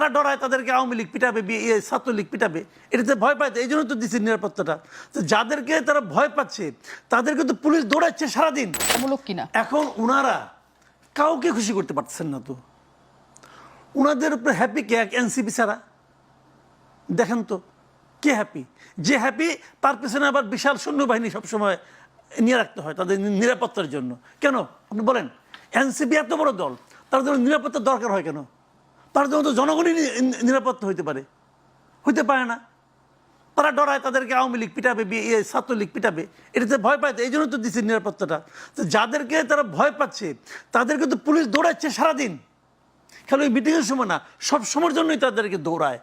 তারা ডরায় তাদেরকে আওয়ামী লীগ পিটাবে বি- ইয়ে, ছাত্রলীগ পিটাবে। এটাতে ভয় পায় এই জন্য তো দিচ্ছে নিরাপত্তাটা। তো যাদেরকে তারা ভয় পাচ্ছে তাদেরকে তো পুলিশ দৌড়াচ্ছে সারাদিন। কিনা? এখন ওনারা কাউকে খুশি করতে পারছেন না তো। ওনাদের উপরে হ্যাপি কে? এক এনসিপি ছাড়া। দেখেন তো কে হ্যাপি যে হ্যাপি তার পেছনে আবার বিশাল সৈন্যবাহিনী সবসময় নিয়ে রাখতে হয় তাদের নিরাপত্তার জন্য। কেন? আপনি বলেন এনসিপি এত বড় দল তার জন্য নিরাপত্তার দরকার হয় কেন? তার জন্য তো জনগণই নিরাপত্তা হইতে পারে। হইতে পারে না। তারা ডরায় তাদেরকে আওয়ামী লীগ পিটাবে বি- ইয়ে, ছাত্রলীগ পিটাবে। এটাতে ভয় পায় এই জন্য তো দিচ্ছে নিরাপত্তাটা। তো যাদেরকে তারা ভয় পাচ্ছে তাদেরকে তো পুলিশ দৌড়াচ্ছে সারাদিন। খালি ওই মিটিংয়ের সময় না সব সময়ের জন্যই তাদেরকে দৌড়ায়।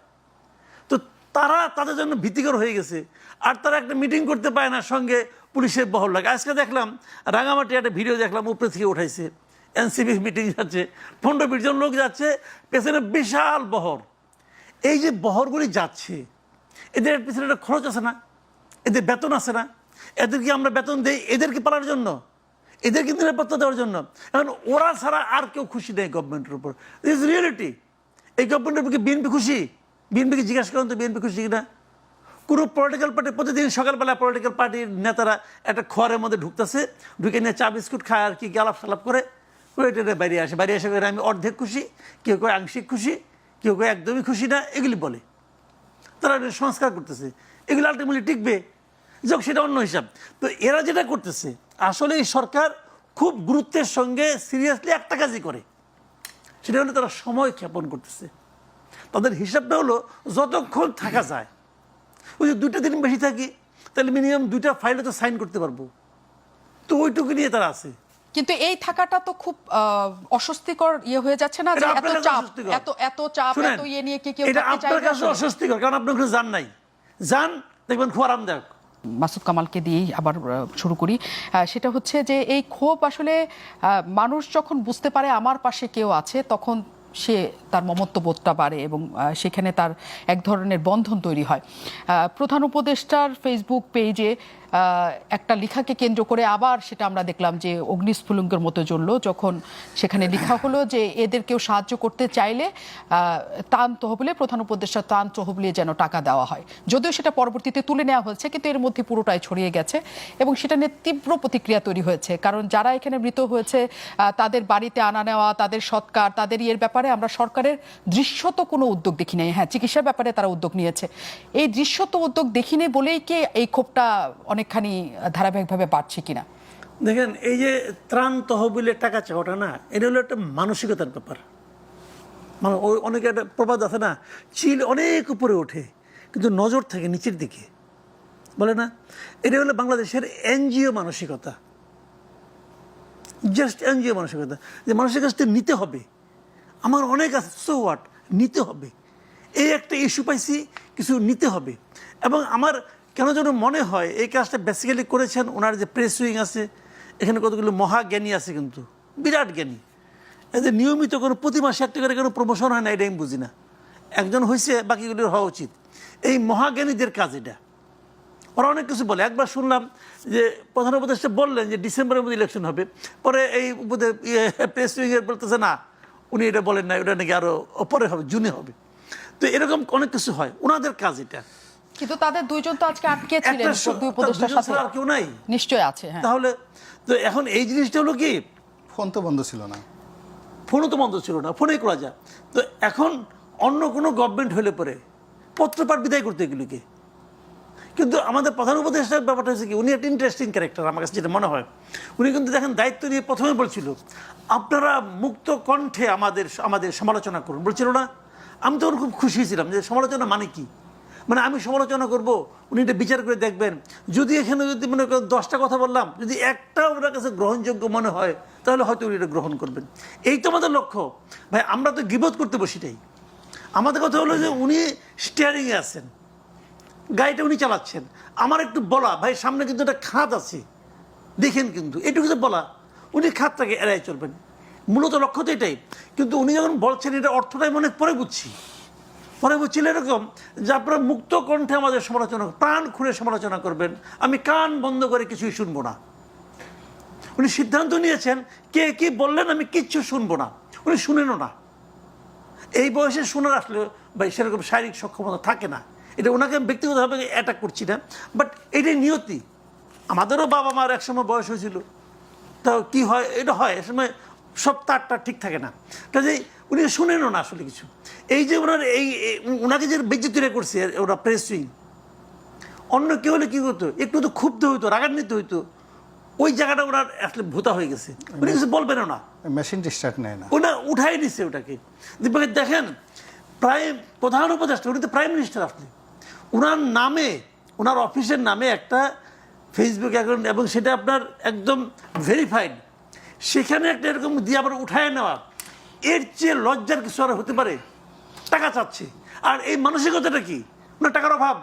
তো তারা তাদের জন্য ভীতিকর হয়ে গেছে। আর তারা একটা মিটিং করতে পায় না সঙ্গে পুলিশের বহর লাগে। আজকে দেখলাম রাঙামাটি একটা ভিডিও দেখলাম উপরে থেকে উঠাইছে। এনসিবি মিটিং যাচ্ছে, পনেরো বিশ জন লোক যাচ্ছে, পেছনে বিশাল বহর। এই যে বহরগুলি যাচ্ছে, এদের পিছনে একটা খরচ আছে না? এদের বেতন আছে না? এদেরকে আমরা বেতন দেই এদেরকে পালার জন্য? এদের কিন্তু নিরাপত্তা দেওয়ার জন্য? এখন ওরা ছাড়া আর কেউ খুশি নেই গভর্নমেন্টের উপর। ইজ রিয়েলিটি এই গভর্নমেন্টের উপর কি বিএনপি খুশি বিএনপিকে জিজ্ঞাসা করেন তো বিএনপি খুশি কিনা? কোনো পলিটিক্যাল পার্টি প্রতিদিন সকালবেলা পলিটিক্যাল পার্টির নেতারা একটা খোয়ারের মধ্যে ঢুকতেছে, ঢুকে নিয়ে চা বিস্কুট খায় আর কি গালাপ সালাপ করে। ওইটা বাইরে আসে। বাইরে আসে করে আমি অর্ধেক খুশি, কেউ কেউ আংশিক খুশি, কেউ কেউ একদমই খুশি না, এগুলি বলে। তারা সংস্কার করতেছে। এগুলো আলটিমেটলি টিকবে। যাক সেটা অন্য হিসাব। তো এরা যেটা করতেছে, আসলে এই সরকার খুব গুরুত্বের সঙ্গে সিরিয়াসলি একটা কাজই করে। সেটা হলো তারা সময় ক্ষেপণ করতেছে। তাদের হিসাবটা হলো, যতক্ষণ থাকা যায়, ওই যে দুইটা দিন বেশি থাকি, তাহলে মিনিমাম দুইটা ফাইলে তো সাইন করতে পারব। তো ওইটুকু নিয়ে তারা আছে। কিন্তু এই থাকাটা তো খুব অস্বস্তিকর ইয়ে হয়ে যাচ্ছে না যে এত চাপ এত এত চাপ এত ইয়ে নিয়ে কি কেউ এটা আপনার কাছে অস্বস্তিকর কারণ আপনার ওখানে যান নাই। যান দেখবেন খুব আরামদায়ক মাসুদ কামালকে দিয়েই আবার শুরু করি। সেটা হচ্ছে যে এই ক্ষোভ আসলে মানুষ যখন বুঝতে পারে আমার পাশে কেউ আছে তখন সে তার মমত্ববোধটা বাড়ে এবং সেখানে তার এক ধরনের বন্ধন তৈরি হয়। আহ, প্রধান উপদেষ্টার ফেসবুক পেজে একটা লেখাকে কেন্দ্র করে আবার সেটা আমরা দেখলাম যে অগ্নিস্ফুলঙ্গের মতো জ্বললো, যখন সেখানে লেখা হলো যে এদের কেউ সাহায্য করতে চাইলে তান তহবিলে, প্রধান উপদেষ্টা তান তহবিলে যেন টাকা দেওয়া হয়। যদিও সেটা পরবর্তীতে তুলে নেওয়া হয়েছে, কিন্তু এর মধ্যে পুরোটাই ছড়িয়ে গেছে এবং সেটা নিয়ে তীব্র প্রতিক্রিয়া তৈরি হয়েছে। কারণ যারা এখানে মৃত হয়েছে তাদের বাড়িতে আনা নেওয়া, তাদের সৎকার, তাদের ইয়ের ব্যাপারে আমরা সরকারের দৃশ্যত কোনো উদ্যোগ দেখি নাই। হ্যাঁ চিকিৎসার ব্যাপারে তারা উদ্যোগ নিয়েছে। এই দৃশ্যত উদ্যোগ দেখিনি বলেই কি এই ক্ষোভটা অনেকখানি ধারাবাহিকভাবে বাড়ছে কিনা। দেখেন, এই যে ত্রাণ তহবিলের টাকা চাওয়াটা না, এটা হলো একটা মানসিকতার ব্যাপার। মানে ওই অনেকে একটা প্রবাদ আছে না, চিল অনেক উপরে ওঠে, কিন্তু নজর থাকে নিচের দিকে। বলে না? এটা হলো বাংলাদেশের এনজিও মানসিকতা। জাস্ট এনজিও মানসিকতা। যে মানুষের কাছ থেকে নিতে হবে। আমার অনেক আছে সো হোয়াট নিতে হবে। এই একটা ইস্যু পাইছি, কিছু নিতে হবে। এবং আমার কেন যেন মনে হয় এই কাজটা বেসিক্যালি করেছেন ওনার যে প্রেস উইং আছে, এখানে কতগুলো মহাজ্ঞানী আছে কিন্তু, বিরাট জ্ঞানী। এদের নিয়মিত কোনো প্রতি মাসে একটা করে কোনো প্রমোশন হয় না এটা আমি বুঝি না। একজন হয়েছে বাকিগুলির হওয়া উচিত। এই মহাজ্ঞানীদের কাজ এটা। ওরা অনেক কিছু বলে। একবার শুনলাম যে প্রধান উপদেষ্টা বললেন যে ডিসেম্বরের মধ্যে ইলেকশন হবে। পরে এই প্রেস উইংয়ের বলতেছে, না, উনি এটা বলেন না ওটা নাকি আরও পরে হবে, জুনে হবে। তো এরকম অনেক কিছু হয়। ওনাদের কাজ এটা। কিন্তু তাদের দুইজন তো আজকে আটকে ছিলেন দুই উপদেষ্টার সাথে। আর কেউ নাই? নিশ্চয় আছে হ্যাঁ। তাহলে তো এখন এই জিনিসটা হলো কি? ফোন তো বন্ধ ছিল না। ফোনও তো বন্ধ ছিল না ফোনেই করা যায়। তো এখন অন্য কোনো গভর্নমেন্ট হলে পরে পত্রপাঠ বিদায় করতে এগুলিকে কিন্তু আমাদের প্রধান উপদেষ্টার ব্যাপারটা হচ্ছে কি উনি একটা ইন্টারেস্টিং ক্যারেক্টার আমার কাছে যেটা মনে হয়। উনি কিন্তু দেখেন দায়িত্ব নিয়ে প্রথমে বলছিল আপনারা মুক্ত কণ্ঠে আমাদের আমাদের সমালোচনা করুন। বলছিল না? আমি তখন খুব খুশি ছিলাম যে সমালোচনা মানে কি? মানে আমি সমালোচনা করব, উনি এটা বিচার করে দেখবেন। যদি এখানে যদি মনে করেন দশটা কথা বললাম, যদি একটা ওনার কাছে গ্রহণযোগ্য মনে হয়, তাহলে হয়তো উনি এটা গ্রহণ করবেন। এই তো আমাদের লক্ষ্য। ভাই, আমরা তো গিবোধ করতে বসিটাই আমাদের কথা হলো যে উনি স্টিয়ারিংয়ে আছেন। গাড়িটা উনি চালাচ্ছেন। আমার একটু বলা, ভাই, সামনে কিন্তু একটা খাত আছে। দেখেন কিন্তু এটুকু তো বলা, উনি খাতটাকে এড়াই চলবেন। মূলত লক্ষ্য তো এটাই। কিন্তু উনি যখন বলছেন এটা অর্থটাই মনে পরে বুঝছি। পরে বুঝছিল এরকম, যে আপনারা মুক্ত কণ্ঠে আমাদের সমালোচনা প্রাণ খুলে সমালোচনা করবেন। আমি কান বন্ধ করে কিছুই শুনব না। উনি সিদ্ধান্ত নিয়েছেন, কে কি বললেন আমি কিচ্ছু শুনব না। উনি শুনেনও না। এই বয়সে শোনার আসলে ভাই সেরকম শারীরিক সক্ষমতা থাকে না। এটা ওনাকে আমি ব্যক্তিগতভাবে অ্যাটাক করছি না বাট এটাই নিয়তি। আমাদেরও বাবা মার একসময় বয়স হয়েছিল। তো কি হয়, এটা হয় এ সময় সব তারটা ঠিক থাকে না। কাজেই উনি শুনেনও না আসলে কিছু। এই যে ওনার এই ওনাকে যে বেজ্জতিরা করছে ওরা প্রেস উইং অন্য কেউ হলে কী করতো? একটু তো ক্ষুব্ধ হইতো রাগান্বিত হইতো। ওই জায়গাটা ওনার আসলে ভূতা হয়ে গেছে। উনি কিছু বলবেনও না। মেশিনটি স্টার্ট নেয় না। ওনা উঠাই নিছে ওটাকে। দীপকে দেখেন প্রায় প্রধান উপদেষ্টা উনি তো প্রাইম মিনিস্টার আসলে ওনার নামে ওনার অফিসের নামে একটা ফেসবুক অ্যাকাউন্ট এবং সেটা আপনার একদম ভেরিফাইড সেখানে একটা এরকম দিয়ে আবার উঠায় নেওয়া। এর চেয়ে লজ্জার কিছু আর হতে পারে? টাকা চাচ্ছে। আর এই মানসিকতাটা কি? টাকার অভাব?